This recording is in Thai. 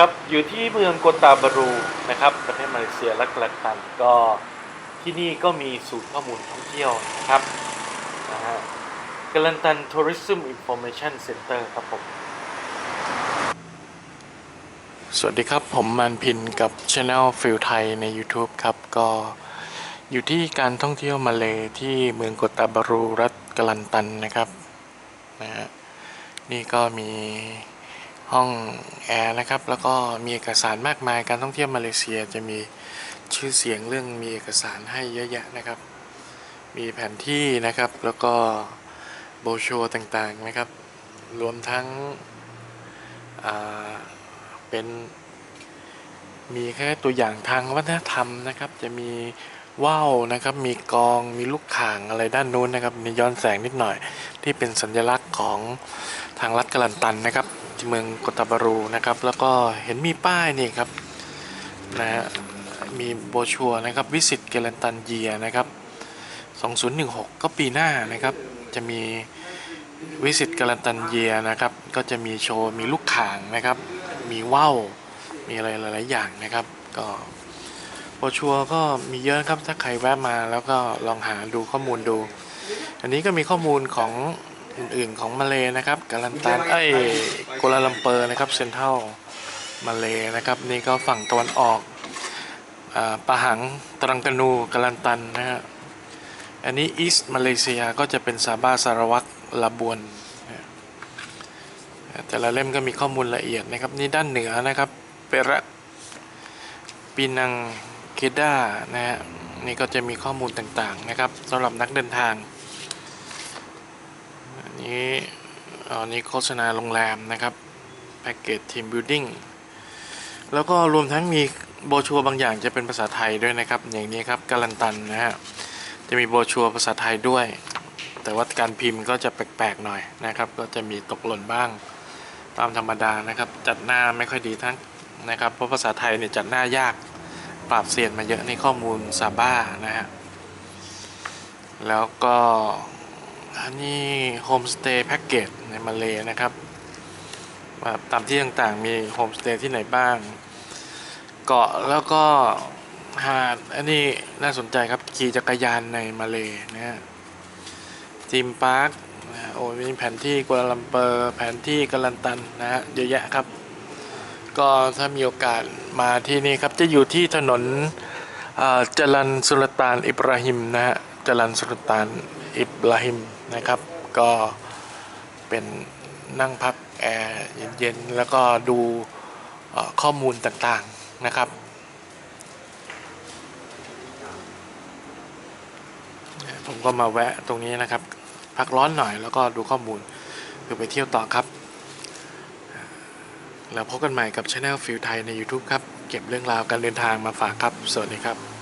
ครับอยู่ที่เมืองโกตาบารูนะครับ ประเทศมาเลเซียและกลันตันก็ที่นี่ก็มีศูนย์ข้อมูลท่องเที่ยวนะครับนะฮะกลันตัน Tourism Information Center ครับผม สวัสดีครับผมมันพินกับ Channel ฟิลไทยใน YouTube ครับ ก็อยู่ที่การท่องเที่ยวมาเลที่เมืองโกตาบารูรัฐกลันตันนะครับนะฮะนี่ก็มี ห้องแอร์นะครับ แล้วก็มีเอกสารมากมายการท่องเที่ยวมาเลเซียจะมีชื่อเสียงเรื่องมีเอกสารให้เยอะแยะนะครับ มีแผนที่นะครับ แล้วก็โบชัวต่างๆนะครับ รวมทั้งเป็นมีแค่ตัวอย่างทางวัฒนธรรมนะครับ จะมี ว่าวนะครับมีกองมีลูกข่างอะไรด้านนู้นนะครับมีย้อนแสงนิดหน่อย ที่เป็นสัญลักษณ์ของทางรัฐกลันตันนะครับที่เมืองกตาบารูนะครับ แล้วก็เห็นมีป้ายนี่ครับนะฮะมีโบชัวนะครับวิสิตเกลันตันเยียนะครับ 2016 ก็ปีหน้านะครับจะมีวิสิตกาลันตันเยียนะครับ ก็จะมีโชว์มีลูกข่างนะครับ มีว่าวมีอะไรหลาย ๆ อย่างนะครับ ก็ โบรชัวร์ก็มีเยอะครับถ้าใครแวะมาแล้วก็ลองหาดูข้อมูลดู อันนี้ก็มีข้อมูลของอื่นๆของมาเลนะครับกาลันตันเอ้ยโกลาลัมเปอร์นะครับเซ็นทรัลมาเลนะครับ นี่ก็ฝั่งตะวันออกอาปะหังตรังกานูกาลันตันนะฮะอันนี้อีสต์มาเลเซียก็จะเป็นซาบาสารวัตรลาบวนแต่ละเล่มก็มีข้อมูลละเอียดนะครับ นี่ด้านเหนือนะครับเประปีนัง คด้านะฮะนี่ก็จะมีข้อมูลต่างๆนะครับสำหรับนักเดินทางอันนี้อันนี้โฆษณาโรงแรมนะครับแพ็กเกจทีมบิ l ดิ้งแล้วก็รวมทั้งมีโบชัวบางอย่างจะเป็นภาษาไทยด้วยนะครับ อย่างนี้ครับกาลันตันนะฮะจะมีโบชัวภาษาไทยด้วย แต่ว่าการพิมพ์ก็จะแปลกๆหน่อยนะครับ ก็จะมีตกหล่นบ้างตามธรรมดานะครับ จัดหน้าไม่ค่อยดีทั้งนะครับเพราะภาษาไทยเนี่ยจัดหน้ายาก ปราบเสียนมาเยอะในข้อมูลซาบ้านะฮะ แล้วก็อันนี้โฮมสเตย์แพ็กเกจในมาเลนะครับ ตามที่ต่างๆ มีโฮมสเตย์ที่ไหนบ้าง เกาะแล้วก็หาดอันนี้น่าสนใจครับ ขี่จักรยานในมาเลนะฮะจิมพาร์คนะฮะโอ้มีแผนที่กัวลาลัมเปอร์ แผนที่กัลันตันนะฮะเยอะแยะครับ ก็ถ้ามีโอกาสมาที่นี่ครับจะอยู่ที่ถนนจรันสุลต่านอิบราฮิมนะฮะจรันสุลต่านอิบราฮิมนะครับ ก็เป็นนั่งพักแอร์เย็นๆ แล้วก็ดูข้อมูลต่างๆนะครับผมก็มาแวะตรงนี้นะครับ พักร้อนหน่อยแล้วก็ดูข้อมูลเพื่อไปเที่ยวต่อครับ แล้วพบกันใหม่กับช anel ฟิลไทยใน YouTube ครับ เก็บเรื่องราวการเดินทางมาฝากครับ สวัสดีครับ